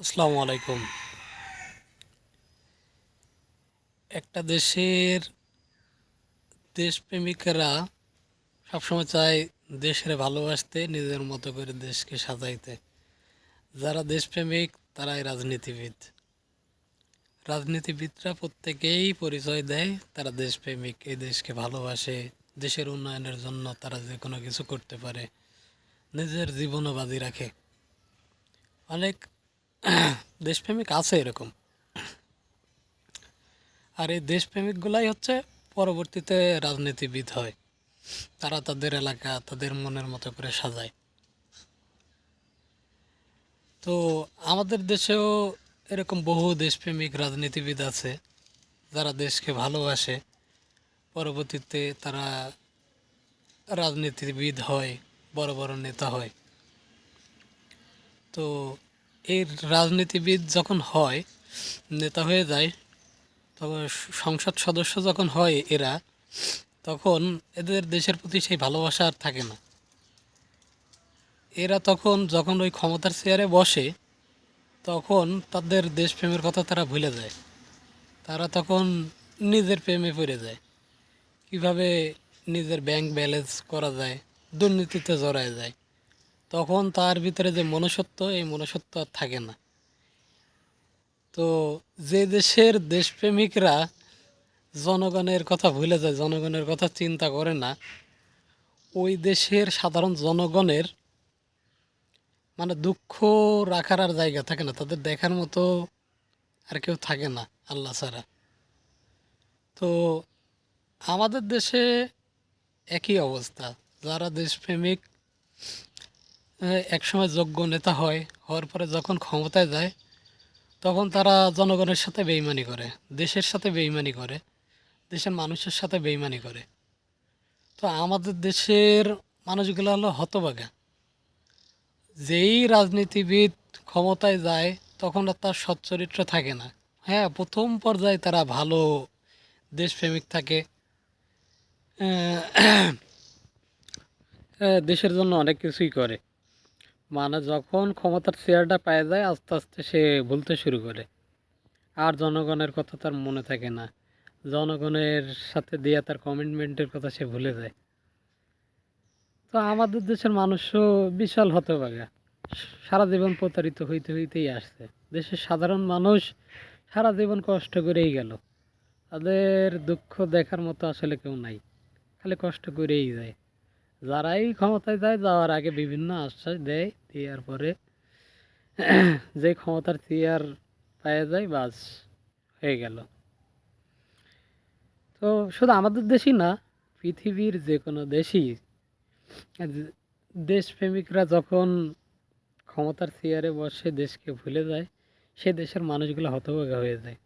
আসসালামু আলাইকুম। একটা দেশের দেশপ্রেমিকেরা সবসময় চায় দেশের ভালোবাসতে, নিজের মতো করে দেশকে সাজাইতে। যারা দেশপ্রেমিক, তারাই রাজনীতিবিদ। রাজনীতিবিদরা প্রত্যেকেই পরিচয় দেয়, তারা দেশপ্রেমিক, এই দেশকে ভালোবাসে। দেশের উন্নয়নের জন্য তারা যে কোনো কিছু করতে পারে, নিজের জীবনও বাজি রাখে। অনেক দেশপ্রেমিক আছে এরকম। আর এই দেশপ্রেমিকগুলাই হচ্ছে পরবর্তীতে রাজনীতিবিদ হয়। তারা তাদের এলাকা, তাদের মনের মতো করে সাজায়। তো আমাদের দেশেও এরকম বহু দেশপ্রেমিক রাজনীতিবিদ আছে, যারা দেশকে ভালোবাসে। পরবর্তীতে তারা রাজনীতিবিদ হয়, বড় বড় নেতা হয়। তো এই রাজনীতিবিদ যখন হয়, নেতা হয়ে যায় তবে সংসদ সদস্য যখন হয় এরা, তখন এদের দেশের প্রতি সেই ভালোবাসা আর থাকে না। এরা তখন যখন ওই ক্ষমতার চেয়ারে বসে, তখন তাদের দেশপ্রেমের কথা তারা ভুলে যায়। তারা তখন নিজের প্রেমে পড়ে যায়। কীভাবে নিজের ব্যাংক ব্যালেন্স করা যায়, দুর্নীতিতে জড়ায় যায়। তখন তার ভিতরে যে মনুষ্যত্ব, এই মনুষ্যত্ব আর থাকে না। তো যে দেশের দেশপ্রেমিকরা জনগণের কথা ভুলে যায়, জনগণের কথা চিন্তা করে না, ওই দেশের সাধারণ জনগণের মানে দুঃখ রাখার আর জায়গা থাকে না। তাদের দেখার মতো আর কেউ থাকে না, আল্লাহ ছাড়া। তো আমাদের দেশে একই অবস্থা। যারা দেশপ্রেমিক একসময় যোগ্য নেতা হয়, হওয়ার পরে যখন ক্ষমতায় যায়, তখন তারা জনগণের সাথে বেইমানি করে, দেশের সাথে বেইমানি করে, দেশের মানুষের সাথে বেইমানি করে। তো আমাদের দেশের মানুষগুলো হলো হতবাগা যেই রাজনীতিবিদ ক্ষমতায় যায়, তখন আর তার সচ্চরিত্র থাকে না। হ্যাঁ প্রথম পর্যায়ে তারা ভালো দেশপ্রেমিক থাকে। দেশের জন্য অনেক কিছুই করে। মানে যখন ক্ষমতার চেয়ারটা পেয়ে যায়, আস্তে আস্তে সে ভুলতে শুরু করে। আর জনগণের কথা তার মনে থাকে না। জনগণের সাথে দেওয়া তার কমিটমেন্টের কথা সে ভুলে যায়। তো আমাদের দেশের মানুষও বিশাল হতভাগা। সারা জীবন প্রতারিত হইতে হইতেই আসছে। দেশের সাধারণ মানুষ সারা জীবন কষ্ট করেই গেল। তাদের দুঃখ দেখার মতো আসলে কেউ নাই। খালি কষ্ট করেই যায়। যারাই ক্ষমতায় যায়, যাওয়ার আগে বিভিন্ন আশ্বাস দেয়, দেওয়ার পরে যে ক্ষমতার চেয়ার পাওয়া যায়, বাস হয়ে গেল। তো শুধু আমাদের দেশই না, পৃথিবীর যে কোনো দেশই দেশপ্রেমিকরা যখন ক্ষমতার চেয়ারে বসে দেশকে ভুলে যায়, সে দেশের মানুষগুলো হতভাগা হয়ে যায়।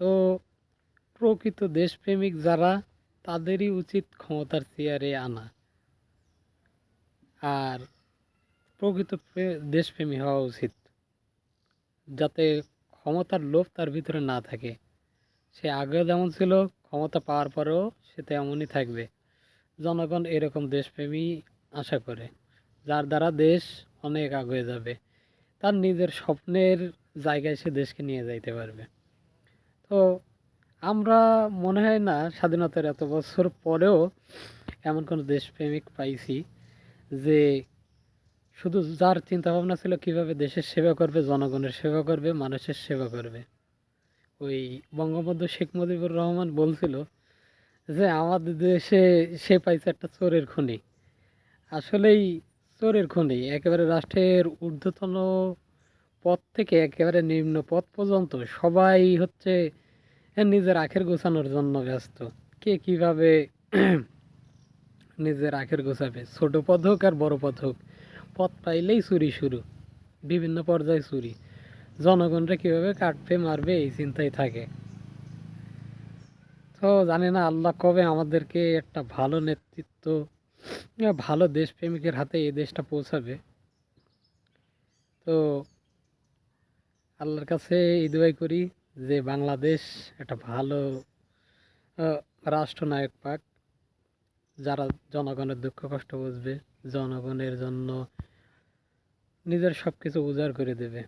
তো প্রকৃত দেশপ্রেমিক যারা তাদেরই উচিত ক্ষমতার চেয়ারে আনা। আর প্রকৃত দেশপ্রেমী হওয়া উচিত। যাতে ক্ষমতার লোভ তার ভিতরে না থাকে। সে আগে যেমন ছিল, ক্ষমতা পাওয়ার পরেও সে তেমনই থাকবে। জনগণ এরকম দেশপ্রেমী আশা করে, যার দ্বারা দেশ অনেক আগে যাবে। তার নিজের স্বপ্নের জায়গায় সে দেশকে নিয়ে যাইতে পারবে। তো আমরা মনে হয় না স্বাধীনতার এত বছর পরেও এমন কোনো দেশপ্রেমিক পাইছি যে শুধু যার চিন্তা ভাবনা ছিল কীভাবে দেশের সেবা করবে, জনগণের সেবা করবে, মানুষের সেবা করবে। ওই বঙ্গবন্ধু শেখ মুজিবুর রহমান বলছিল যে, আমাদের দেশে সে পাইছে একটা চোরের খনি। আসলেই চোরের খনি একেবারে রাষ্ট্রের ঊর্ধ্বতন পদ থেকে একেবারে নিম্ন পদ পর্যন্ত সবাই হচ্ছে নিজের আখের গোছানোর জন্য ব্যস্ত। কে কীভাবে নিজের আখের গোছাবে? ছোট পদ হোক আর বড় পদ হোক, পদ পাইলেই চুরি শুরু, বিভিন্ন পর্যায়ে চুরি। জনগণরা কীভাবে কাটবে, মারবে, এই চিন্তায় থাকে। তো জানি না, আল্লাহ কবে আমাদেরকে একটা ভালো নেতৃত্ব ভালো দেশপ্রেমিকের হাতে এই দেশটা পৌঁছাবে। তো আল্লাহর কাছে এই দোয়াই করি যে বাংলাদেশ একটা ভালো রাষ্ট্রনায়ক পাক, যারা জনগণের দুঃখ কষ্ট বুঝবে, জনগণের জন্য নিজের সব কিছু উজাড় করে দেবে।